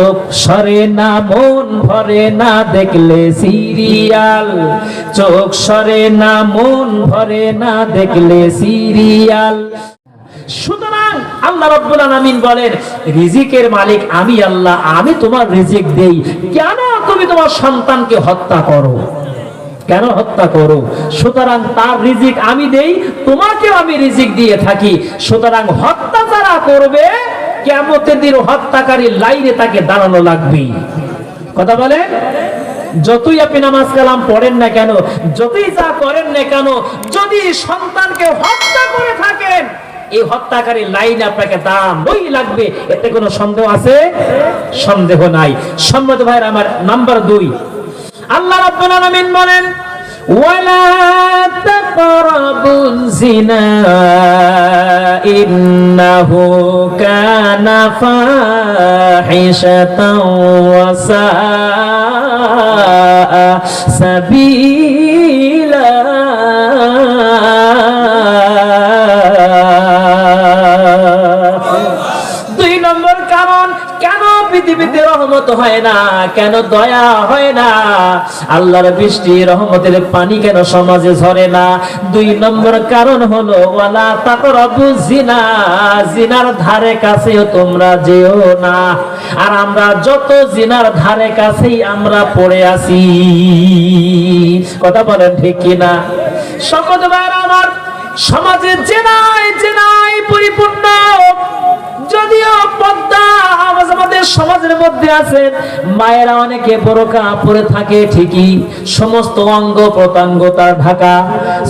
চোখ সরে না, মন ভরে না, দেখলে সিরিয়াল। চোখ সরে না, মন ভরে না, দেখলে সিরিয়াল। সুতরাং আল্লাহ রাব্বুল আলামিন বলেন, রিজিকের মালিক আমি আল্লাহ, আমি তোমার রিজিক দেই। কেন তুমি তোমার সন্তানকে হত্যা করো? কেন হত্যা করো? সুতরাং তার রিজিক আমি দেই, তোমাকেও আমি রিজিক দিয়ে থাকি। সুতরাং হত্যা যারা করবে কেমতের দিন হত্যাকারী লাইনে তাকে দাঁড়ানো লাগবে কথা বলে? যতই আপনি নামাজ কালাম পড়েন না কেন, যতই যা করেন না কেন, যদি সন্তানকে হত্যা করে থাকেন, এই হত্যাকারী লাইনে আপনাকে দাঁড়ানোই লাগবে। এতে কোনো সন্দেহ আছে? সন্দেহ নাই। সম্মত ভাইয়ের, আমার নাম্বার দুই। আল্লাহ রাব্বুল আলামিন বলেন ওয়ালা তাকরাবুজ জিনা ইন্নাহু কানা ফাহিশাতাও ওয়া সাআ রহমত হয় না, কেন দয়া হয় না? আল্লাহর বৃষ্টি রহমতের পানি কেন সমাজে ঝরে না? দুই নম্বর কারণ হলো, ওয়ালা তাকরাবু জিনা, জিনার ধারে কাছেও তোমরা যেও না। আর আমরা যত জিনার ধারে কাছেই আমরা পড়ে আছি। কথা বলেন ঠিক কিনা? সকল আমার সমাজে জেনাই জেনাই পরিপূর্ণ, যদিও পদ্মা সমাজের মধ্যে আছে মায়েরা অনেকে বড় কাপড়ে থাকে ঠিকই সমস্ত অঙ্গ প্রত্যঙ্গ তার ঢাকা।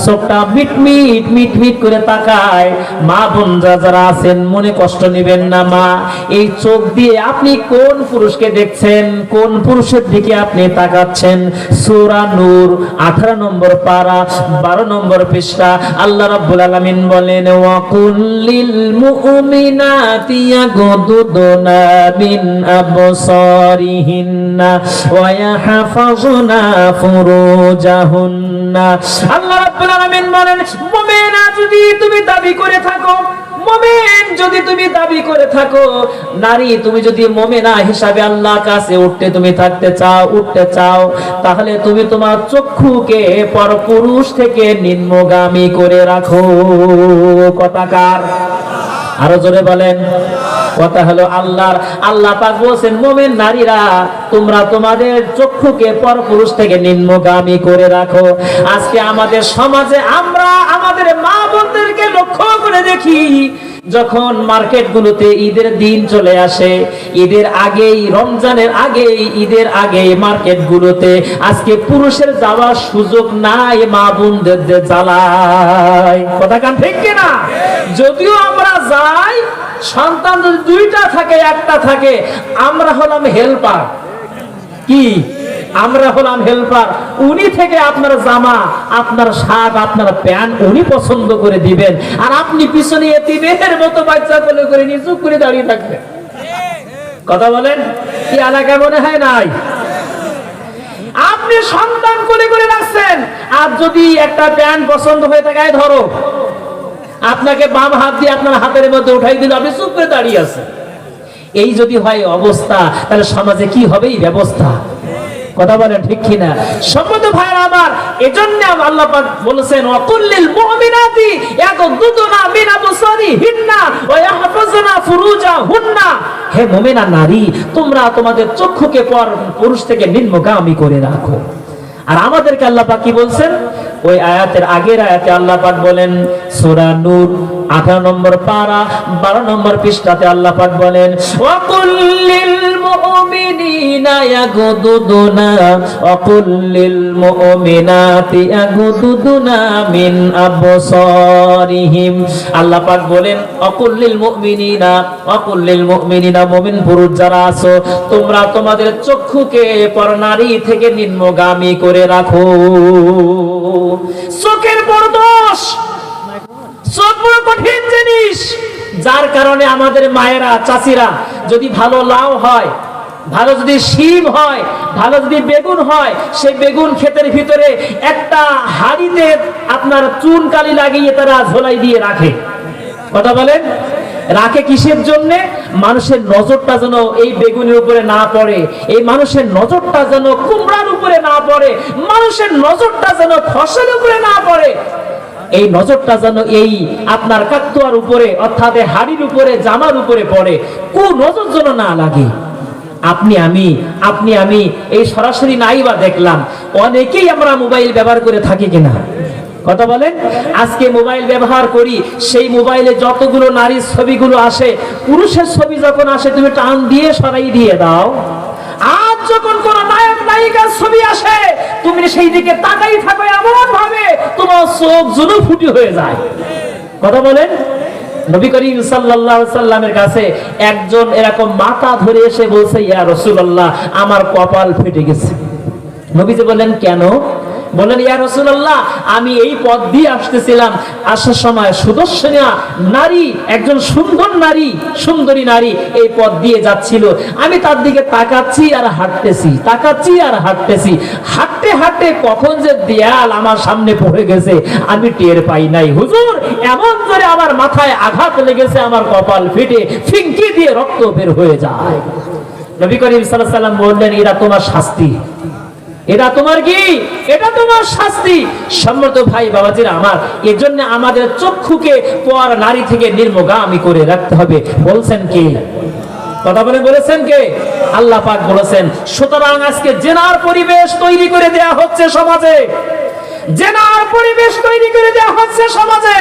চোখটা মিট মিট মিট মিট করে তাকায়। মা বোনরা যারা আছেন, মনে কষ্ট নেবেন না, মা। এই চোখ দিয়ে আপনি কোন পুরুষকে দেখছেন? কোন পুরুষের দিকে আপনি তাকাচ্ছেন? সূরা নূর 18 নম্বর পারা 12 নম্বর পৃষ্ঠা। আল্লাহ রাব্বুল আলামিন বলেন, ওয়া কুল্লিল মুমিনাতি ইয়াগুদুনা মিন আবসারিহিন্না ওয়া ইয়াহফাজুনা ফুরুজাহুন্না। আল্লাহ আলামিন বলেন, মুমিনা যদি তুমি দাবি করে থাকো, মুমিন যদি তুমি দাবি করে থাকো, নারী তুমি যদি মোমেনা হিসাবে আল্লাহ কাছে উঠতে তুমি থাকতে চাও, উঠতে চাও, তাহলে তুমি তোমার চক্ষুকে পরপুরুষ থেকে নিম্নগামী করে রাখো। কথাকার আরও জোরে বলেন, কথা হলো আল্লাহর। আল্লাহ পাক বলছেন, মোমেন নারীরা, তোমরা তোমাদের চক্ষুকে পরপুরুষ থেকে নিম্নগামী করে রাখো। আজকে আমাদের সমাজে আমরা আমাদের মা বোনদেরকে লক্ষ্য করে দেখি যখন মার্কেটগুলোতে ঈদের দিন চলে আসে, ঈদের আগেই, রমজানের আগেই, ঈদের আগে মার্কেটগুলোতে আজকে পুরুষের যাওয়ার সুযোগ নাই মা বোনদের জ্বালায়। কথা কান ঠিক কিনা? যদিও আমরা যাই, সন্তান যদি দুইটা থাকে, একটা থাকে, আমরা হলাম হেল্পার। কি? আমরা হলাম হেল্পার উনি থেকে আপনার জামা, আপনার শার্ট, আপনার প্যান্ট উনি পছন্দ করে দিবেন। আর আপনি পিছনে এতিমের মতো বাচ্চা কোলে করে নিয়ে চুপ করে দাঁড়িয়ে থাকবেন। কথা বলেন? কি এলাকা মনে হয় নাই? আপনি সন্তান কোলে করে রাখছেন। আর যদি একটা প্যান্ট পছন্দ হয়ে থাকে ধরো, আপনাকে বাম হাত দিয়ে আপনার হাতের মধ্যে উঠাই দিল, আপনি চুপ করে দাঁড়িয়ে আছেন। এই যদি হয় অবস্থা, তাহলে সমাজে কি হবে এই ব্যবস্থা? কথা বলেন ঠিক কিনা? সম্মত ভাইরা আমার, এজন্য আল্লাহ পাক বলেছেন, ওয়াকুল্লিল মুমিনাতি ইয়াকুদুনা মিন আবসারিহিন্না ওয়া ইয়াহফাজনা ফুরুজাহুন্না। হে মুমিনা নারী, তোমরা তোমাদের চক্ষুকে পর পুরুষ থেকে নিম্নগামী করে রাখো। আর আমাদেরকে আল্লাহ পাক কি বলছেন? ওই আয়াতের আগের আয়াতে আল্লাহ পাক বলেন, সূরা নূর 18 নম্বর পারা 12 নম্বর পৃষ্ঠাতে আল্লাহ পাক বলেন, ওয়াকুল্লিল ইয়াগুদুনা ওয়াকুল্লিল মুমিনাতি ইয়াগুদুনা মিন আবসারিহিম। আল্লাহ পাক বলেন ওয়াকুল্লিল মুমিনিনা ওয়াকুল্লিল মুমিনিনা মুমিন পুরুষ যারা আছো, তোমরা তোমাদের চক্ষুকে পর নারী থেকে নিম্নগামী করে রাখো। চোখের বড় দোষ চোখ বড় কঠিন জিনিস যার কারণে আমাদের মায়েরা, চাচিরা যদি ভালো লাউ হয়, ভালো যদি শিম হয়, ভালো যদি বেগুন হয়, সেই বেগুন ক্ষেতের ভিতরে একটা হাড়িতে আপনার চুন কালি লাগিয়ে তারা ঝোলাই দিয়ে রাখে। কথা বলেন? রাখে কিসের জন্য? মানুষের নজরটা যেন এই বেগুনের উপরে না পড়ে, এই মানুষের নজরটা যেন কুমড়ার উপরে না পড়ে, মানুষের নজরটা যেন ফসলের উপরে না পড়ে। এই নজরটা যেন এই আপনার কাকতুয়ার উপরে, অর্থাৎ হাড়ির উপরে, জামার উপরে পড়ে। কু নজর যেন না লাগে। আপনি, আমি আপনি, আমি এই সরাসরি নাই বা দেখলাম। অনেকেই আমরা মোবাইল ব্যবহার করে থাকি কিনা? কথা বলেন? আজকে মোবাইল ব্যবহার করি, সেই মোবাইলে যতগুলো নারীর ছবিগুলো আসে, পুরুষের ছবি যখন আসে, তুমি টান দিয়ে সরাই দিয়ে দাও। যখন কোন নায়ক, নায়িকার ছবি আসে, তুমি সেই দিকে তাকাই থাকো এমন ভাবে তোমার চোখ জুনু ফুটি হয়ে যায়। কথা বলেন? নবী করিম সাল্লাল্লাহু সাল্লামের কাছে একজন এরকম মাথা ধরে এসে বলছে, ইয়া রাসূলুল্লাহ, আমার কপাল ফেটে গেছে। নবীজি বললেন, কেন? বললেন ইয়া রাসূলুল্লাহ, আমি এই পথ দিয়ে আসতেছিলাম। আসার সময় সুদর্শনা নারী, একজন সুন্দর নারী, সুন্দরী নারী এই পথ দিয়ে যাচ্ছিল। আমি তার দিকে তাকাচ্ছি আর হাঁটতেছি, তাকাচ্ছি আর হাঁটতেছি। হাঁটতে হাঁটতে কখন যে দেয়াল আমার সামনে পড়ে গেছে, আমি টের পাই নাই। হুজুর, এমন করে আমার মাথায় আঘাত লেগেছে, আমার কপাল ফেটে ফিঙ্কি দিয়ে রক্ত বের হয়ে যায়। নবী করিম আলাইহি সাল্লাম বললেন এটা তোমার শাস্তি। এটা তোমার কি? এটা তোমার শাস্তি। সম্মত ভাই বাবাজিরা আমার, এজন্য আমাদের চক্ষুকে পর নারী থেকে নির্মগামী করে রাখতে হবে। বলছেন কি? কথা বলে বলেছেন কে? আল্লাহ পাক বলেছেন, সুতরাং আজকে জেনার পরিবেশ তৈরি করে দেয়া হচ্ছে সমাজে। জেনার পরিবেশ তৈরি করে দেওয়া হচ্ছে সমাজে।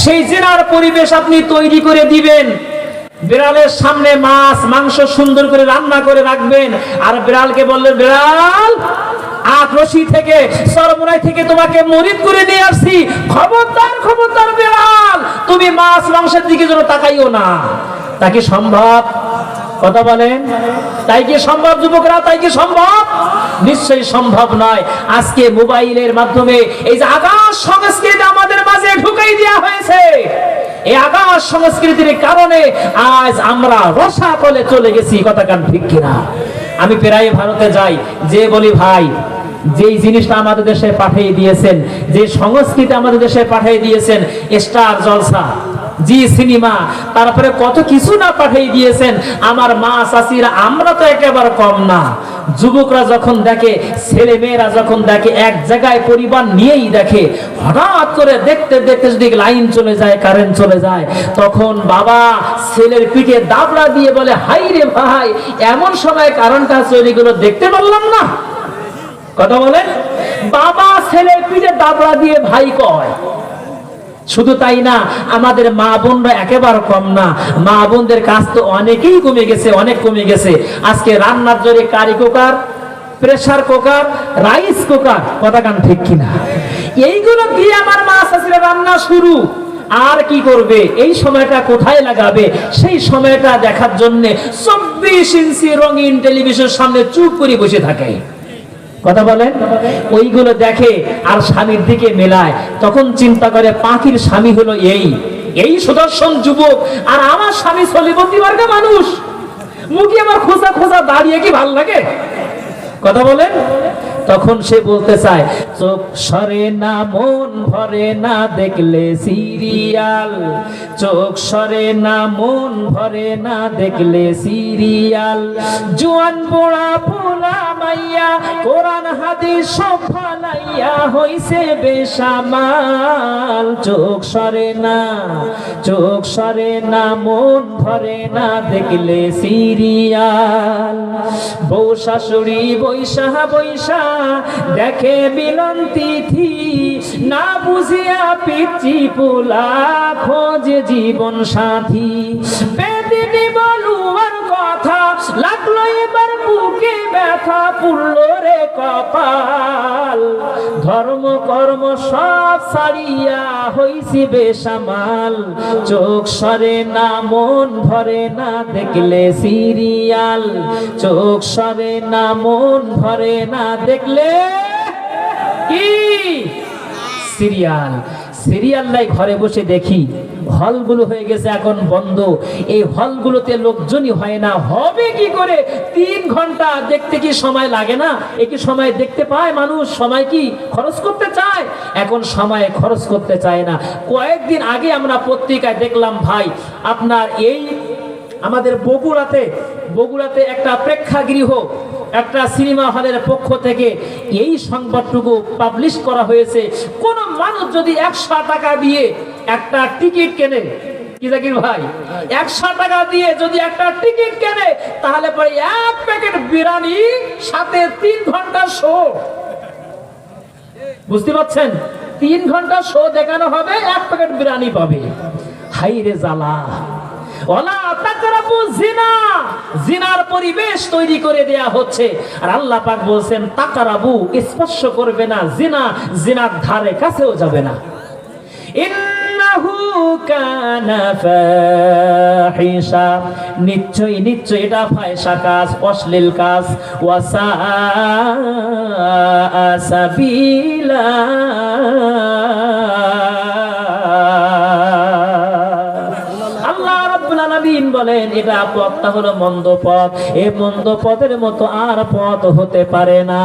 সেই জেনার পরিবেশ আপনি তৈরি করে দিবেন। বিড়ালের সামনে মাছ, মাংস সুন্দর করে রান্না করে রাখবেন। আর বিড়ালকে বললেন, বিড়াল আট থেকে সরমরাই থেকে তোমাকে মরিদ করে নিয়ে আসছি। খবরদার খবরদার বিড়াল, তুমি মাছ মাংসের দিকে যেন তাকাইও না। তা কি সম্ভব? কথা বলেন। তাই কি সম্ভব, যুবকরা? তাই কি সম্ভব? নিশ্চয়ই সম্ভব নয়। আজকে মোবাইলের মাধ্যমে এই যে আকাশ সংস্কৃতি আমাদের মাঝে ঢুকাই দেওয়া হয়েছে। এই আকাশ সংস্কৃতির কারণে আজ আমরা রসা কলে চলে গেছি, কথা কান ঠিক কিনা? আমি প্রায় ভারতে যাই, যে বলি ভাই যেই জিনিসটা আমাদের দেশে পাঠিয়ে দিয়েছেন, যে সংস্কৃতি আমাদের দেশে পাঠিয়ে দিয়েছেন, স্টার জলসা, জি সিনেমা, তারপরে কত কিছু না পাঠিয়ে দিয়েছেন, আমার মা চাষিরা আমরা তো একেবারে কম না। যুবকরা যখন দেখে ছেলে মেয়েরা যখন দেখে, এক জায়গায় পরিবার নিয়েই দেখে, হঠাৎ করে দেখতে দেখতে যদি লাইন চলে যায় কারেন্ট চলে যায়, তখন বাবা ছেলের পিঠে দাবড়া দিয়ে বলে হাই রে ভাই, এমন সময় কারণটা চলে গেলো দেখতে পারলাম না। কথা বলেন? বাবা ছেলের পিঠে দাবড়া দিয়ে ভাই কয়। শুধু তাই না, আমাদের মা বোনরা একেবারে কম না। মা বোনদের কাজ তো অনেকেই কমে গেছে, অনেক কমে গেছে। আজকে রান্নার জোরে curry cooker, pressure cooker, rice cooker, কথা কান ঠিক কিনা? এইগুলো দিয়ে আমার মা শাশুড়ি রান্না শুরু। আর কি করবে? এই সময়টা কোথায় লাগাবে? সেই সময়টা দেখার জন্য চব্বিশ ইঞ্চি রঙিন টেলিভিশনের সামনে চুপ করে বসে থাকে। কথা বলেন ওইগুলো দেখে আর স্বামীর দিকে মেলায়। তখন চিন্তা করে, পাখির স্বামী হলো এই। এই সুদর্শন যুবক, আর আমার স্বামী সলিবন্দি বর্গা মানুষ। মুখে আমার খোঁজা খোঁজা দাঁড়িয়ে কি ভালো লাগে? কথা বলেন তখন সে বলতে চায়, চোখ সরে না, মন ভরে না, দেখলে সিরিয়াল। চোখ সরে না, মন ভরে না, দেখলে সিরিয়াল। জোয়ান পোড়া পোলা মাইয়া, কোরআন হাদিস সব ফালাইয়া হইছে বেসামাল। চোখ সরে না, চোখ সরে না, মন ভরে না, দেখলে সিরিয়াল। বউ শাশুড়ি বৈশা বৈশা দেখে মিলন তিথি না বুঝিয়া পিচি পোলা খোঁজ জীবন সাথী। লাগল এবার বুকে ব্যথা পুরলো রে কপাল। ধর্ম, কর্ম সব ছাড়িয়া হইছি বেসামাল। চোখ সরে না, মন ভরে না, দেখলে সিরিয়াল। চোখ সরে না, মন ভরে না, দেখলে কি? সিরিয়াল। সিরিয়াল্লাই ঘরে বসে দেখি। হলগুলো হয়ে গেছে, এখন বন্ধ। এই হলগুলোতে লোকজনই হয় না। হবে কি করে? তিন ঘণ্টা দেখতে কি সময় লাগে না? এ কি সময় দেখতে পায় মানুষ? সময় কি খরচ করতে চায়? এখন সময় খরচ করতে চায় না। কয়েকদিন আগে আমরা পত্রিকায় দেখলাম, ভাই, আপনার এই আমাদের বগুড়াতে বগুড়াতে একটা প্রেক্ষাগৃহ, একটা সিনেমা হলের পক্ষ থেকে এই সংবাদটুকু পাবলিশ করা হয়েছে। কোন মানুষ যদি একশো টাকা দিয়ে একটা টিকিট কেনে। কি জাকির ভাই? একশো টাকা দিয়ে যদি একটা টিকিট কেনে তাহলে পরে এক প্যাকেট বিরিয়ানি সাথে তিন ঘণ্টা শো। বুঝতে পারছেন? তিন ঘণ্টা শো দেখানো হবে এক প্যাকেট বিরিয়ানি পাবে। হাই রে জ্বালা। ওলা তাকরাবু জিনা। জিনার পরিবেশ তৈরি করে দেয়া হচ্ছে। আর আল্লাহ পাক বলছেন তাকারাবু স্পর্শ করবে না জিনা জিনার ধারে কাছেও যাবে না। নিশ্চয় নিশ্চয় এটা ফায়সা কাজ অশ্লীল কাজ। ওয়াসা সাবিলা। বলেন এটা পথটা হলো মন্দ পথ। এই মন্দ পথের মতো আর পথ হতে পারে না।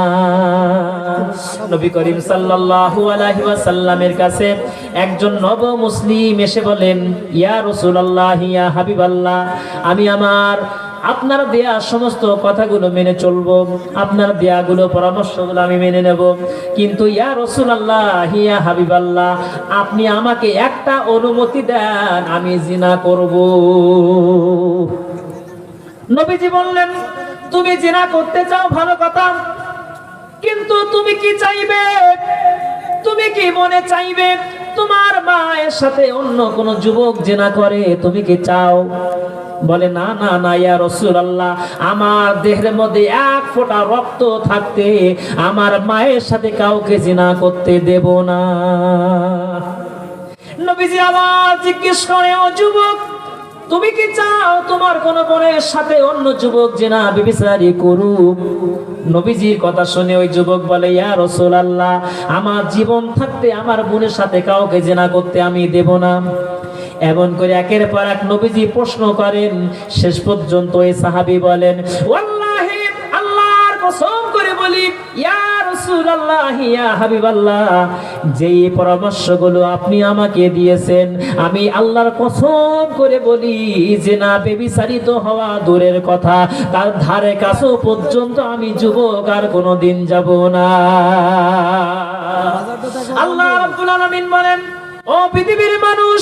নবী করিম সাল্লাল্লাহু আলাইহি ওয়াসাল্লামের কাছে একজন নব মুসলিম এসে বলেন, ইয়া রাসূলুল্লাহ, ইয়া হাবিবাল্লাহ, আমি আমার আপনার দেয়া সমস্ত কথাগুলো মেনে চলবো, আপনার দেয়াগুলো পরামর্শগুলো আমি মেনে নেব। কিন্তু ইয়া রসুলাল্লাহ হিয়া হাবিবাল্লাহ, আপনি আমাকে একটা অনুমতি দেন, আমি জিনা করব। নবীজি বললেন, তুমি জিনা করতে চাও, ভালো কথা। কিন্তু তুমি কি চাইবে? তুমি কি মনে চাইবে? তোমার মায়ের সাথে অন্য কোন যুবক জেনা করে, তুমি কি চাও? বলে, না না না, ইয়া রাসূলুল্লাহ, আমার দেহের মধ্যে এক ফোঁটা রক্ত থাকতে আমার মায়ের সাথে কাউকে জিনা করতে দেব না। নবীজি আবার জিজ্ঞেস করে, ও যুবক, তুমি কি চাও তোমার কোন বোনের সাথে অন্য যুবক জেনা বিবিচারি করুক? নবীজির কথা শুনে ওই যুবক বলে, ইয়া রাসূলুল্লাহ, আমার জীবন থাকতে আমার বোনের সাথে কাউকে জেনা করতে আমি দেব না। এমন করে একের পর এক নবীজি প্রশ্ন করেন। শেষ পর্যন্ত এই সাহাবী বলেন আল্লাহর কসম করে বলি ইয়া পরামর্শগুলো আপনি আমাকে দিয়েছেন আমি আল্লাহর কসম করে বলি যে না বেবিচারিত হওয়া দূরের কথা তার ধারে কাছেও পর্যন্ত আমি যুবক আর কোনোদিন যাব না। আল্লাহ আলামিন বলেন ও পৃথিবীর মানুষ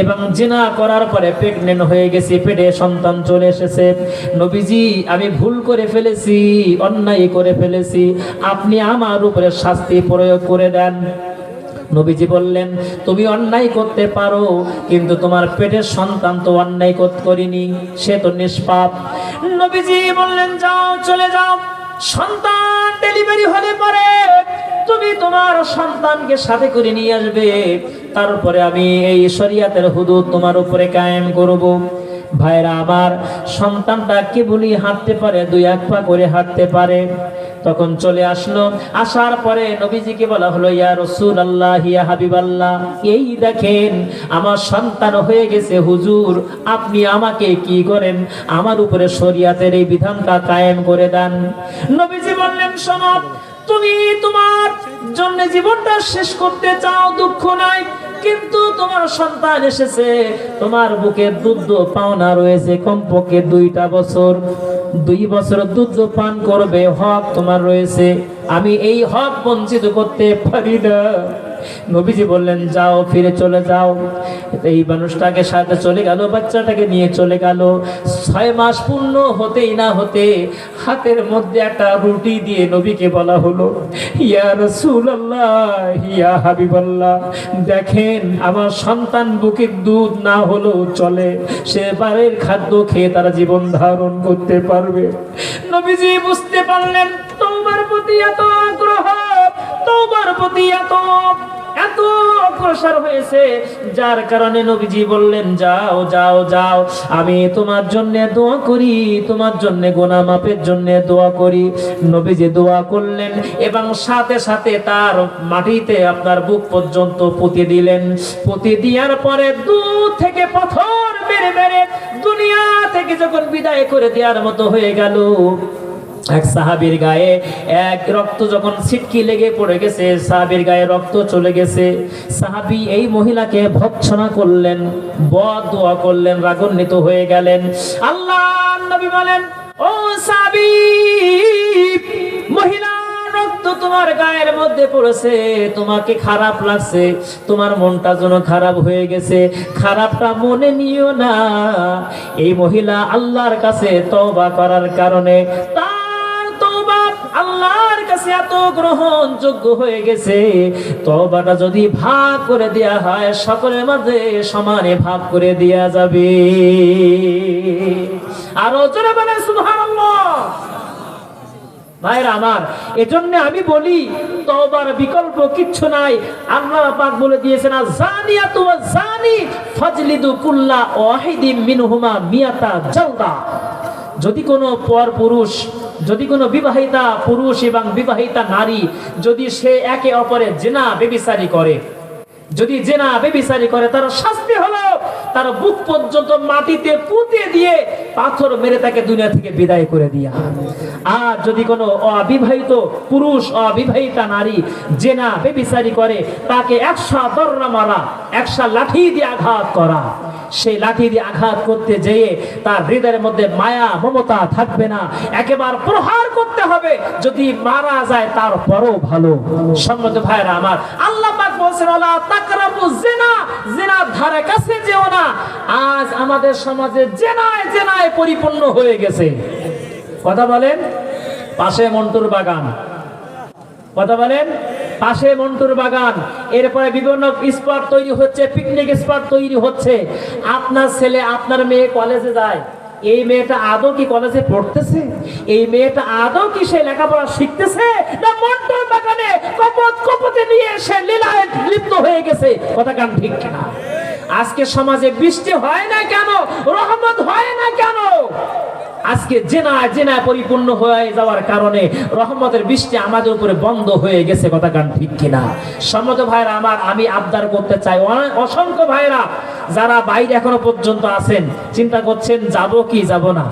এবং জিনা করার পরে প্রেগনেন্ট হয়ে গেছি, পেটে সন্তান চলে এসেছে। নবীজি, আমি ভুল করে ফেলেছি, অন্যায় করে ফেলেছি, আপনি আমার উপরে শাস্তি প্রয়োগ করে দেন। নবীজি বললেন, তুমি অন্যায় করতে পারো, কিন্তু তোমার পেটের সন্তান তো অন্যায় করিনি, সে তো নিষ্পাপ। নবীজি বললেন, যাও, চলে যাও। সন্তান ডেলিভারি হলে পরে তুমি তোমার সন্তানকে সাথে করে নিয়ে আসবে। তারপরে আমি এই শরিয়াতের হুদুদ তোমার উপরে কায়েম করব। ভাইরা আমার, সন্তানটা কেবলই হাঁটতে পারে, দুই এক পা করে হাঁটতে পারে। তখন চলে আসলো। আসার পরে নবীজিকে বলা হলো, ইয়া রসুল আল্লাহ ইয়া হাবিব আল্লাহ এই দেখেন, আমার সন্তান হয়ে গেছে। হুজুর, আপনি আমাকে কি করেন? আমার উপরে শরিয়াতের এই বিধানটা কায়েম করে দেন। নবীজি বললেন, শোনো তুমি তোমার জন্য জীবনটা শেষ করতে চাও, দুঃখ নাই, কিন্তু তোমার সন্তান এসেছে, তোমার বুকে দুধ পাওনা রয়েছে, কমপক্ষে দুইটা বছর। দুই বছর দুধ পান করবে, হক তোমার রয়েছে, আমি এই হক বঞ্চিত করতে পারি না। নবীজি বললেন, যাও, ফিরে চলে যাও। এই মানুষটাকে সাথে চলে গেল, বাচ্চাটাকে নিয়ে চলে গেল। ছয় মাস পূর্ণ হতেই না হতে হাতের মধ্যে একটা রুটি দিয়ে নবীকে বলা হলো, ইয়া রাসূলুল্লাহ, ইয়া হাবিবাল্লাহ, দেখেন আমার সন্তান বুকের দুধ না হলেও চলে, সে বাড়ির খাদ্য খেয়ে তারা জীবন ধারণ করতে পারবে। নবীজি বুঝতে পারলেন, তোমার প্রতি এত আগ্রহ তওবার প্রতি এত এত অগ্রসর হয়েছে, যার কারণে নবীজি বললেন, যাও যাও যাও, আমি তোমার জন্য দোয়া করি, তোমার জন্য গোনা মাপের জন্য দোয়া করি। নবীজি দোয়া করলেন এবং সাথে সাথে তার মাটিতে আপনার বুক পর্যন্ত পুঁতে দিলেন। পুঁতে দেওয়ার পরে দূর থেকে পাথর মেরে মেরে দুনিয়া থেকে যখন বিদায় করে দেওয়ার মতো হয়ে গেল। এক সাহাবীর গায়ে এক রক্ত যখন ছিটকি লেগে পড়ে গেছে, সাহাবীর গায়ে রক্ত চলে গেছে। সাহাবী এই মহিলাকে ভৎসনা করলেন, বদ দোয়া করলেন, রাগান্বিত হয়ে গেলেন। আল্লাহ নবী বলেন, ও সাহাবী, মহিলা, রক্ত তোমার গায়ের মধ্যে পড়েছে, তোমাকে খারাপ লাগছে, তোমার মনটা যেন খারাপ হয়ে গেছে। খারাপটা মনে নিও না। এই মহিলা আল্লাহর কাছে তওবা করার কারণে কাছে এত গ্রহণযোগ্য হয়ে গেছে, তওবাটা যদি ভাগ করে দেয়া হয়, সকলের মাঝে সমানে ভাগ করে দেয়া যাবে। আরও জোরে বলে এজন্য আমি বলি বিকল্প কিচ্ছু নাই। বলে দিয়েছেন কুল্লা যদি কোনো পর পুরুষ যদি কোনো বিবাহিতা পুরুষ এবং বিবাহিতা নারী যদি সে একে অপরের জেনা বেবিচারি করে যদি জেনা বেবিচারি করে, তার শাস্তি হলো তার বুক পর্যন্ত মাটিতে পুঁতে দিয়ে পাথর মেরে তাকে দুনিয়া থেকে বিদায় করে দিয়া। আর যদি কোনো অবিবাহিত পুরুষ, অবিবাহিতা নারী জেনা বেবিচারি করে, তাকে একশো দররা মারা একশো লাঠি দিয়ে আঘাত করা। সেই লাঠি দিয়ে আঘাত করতে যেয়ে তার হৃদয়ের মধ্যে মায়া, মমতা থাকবে না। একেবারে প্রহার করতে হবে, যদি মারা যায় তারপরও ভালো। সম্মত ভাইরা আমার, আল্লাহ বলছেন ওলা কথা বলেন? পাশে মন্টুর বাগান। কথা বলেন? পাশে মন্টুর বাগান। এরপরে বিভিন্ন স্পট তৈরি হচ্ছে পিকনিক স্পট তৈরি হচ্ছে। আপনার ছেলে, আপনার মেয়ে কলেজে যায়। এই মেয়েটা আদৌ কি কলেজে পড়তেছে? এই মেয়েটা আদৌ কি সে লেখাপড়া শিখতেছে? না মন্টুর বাগানে কপত কপতে নিয়ে সে লীলায় লিপ্ত হয়ে গেছে। কথা কান ঠিক কিনা? আজকে সমাজে বৃষ্টি হয় না কেন? রহমত হয় না কেন? আজকে জেনা জেনা পরিপূর্ণ হয়ে যাওয়ার কারণে রহমতের বৃষ্টি আমাদের উপরে বন্ধ হয়ে গেছে। কথা গান ঠিক কিনা? সম্মত ভাইরা আমার, আমি আবদার করতে চাই। অসংখ্য ভাইরা যারা বাইরে এখনও পর্যন্ত আছেন, চিন্তা করছেন, যাব কি? যাব না।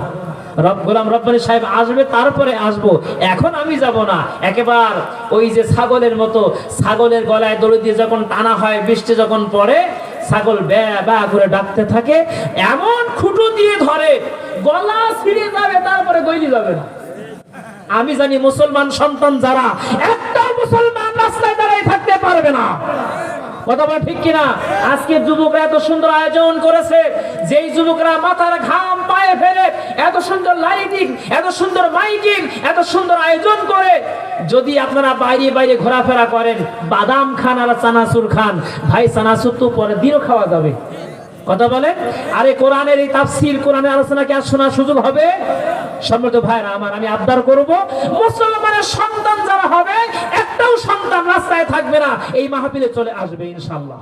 রব, গোলাম রব্বানি সাহেব আসবে, তারপরে আসব। এখন আমি যাব না। একেবার ওই যে ছাগলের মতো, ছাগলের গলায় দড়ি দিয়ে যখন টানা হয়, বৃষ্টি যখন পড়ে, ছাগল ব্যা ব্যা করে ডাকতে থাকে, এমন খুঁটো দিয়ে ধরে, গলা ছিঁড়ে যাবে, তারপরে গইলি যাবে না। আমি জানি মুসলমান সন্তান যারা একটা মুসলমান রাস্তায় দাঁড়ায় থাকতে পারবে না। কথা বলা ঠিক কিনা? আজকে যুবকরা এত সুন্দর আয়োজন করেছে। যেই যুবকরা মাথার ঘাম পায়ে ফেলে এত সুন্দর লাইটিং এত সুন্দর মাইকিং, এত সুন্দর আয়োজন করে, যদি আপনারা বাইরে বাইরে ঘোরাফেরা করেন, বাদাম খান আর চানাচুর খান, ভাই চানাচুর তো পরে দিনও খাওয়া যাবে। কথা বলেন আরে কোরআনের এই তাফসির, কোরআনের আলোচনা কি আর শোনার সুযোগ হবে? সম্মত ভাইরা আমার, আমি আবদার করব। মুসলমানের সন্তান যারা হবে, একটাও সন্তান রাস্তায় থাকবে না। এই মাহফিলে চলে আসবে ইনশাআল্লাহ।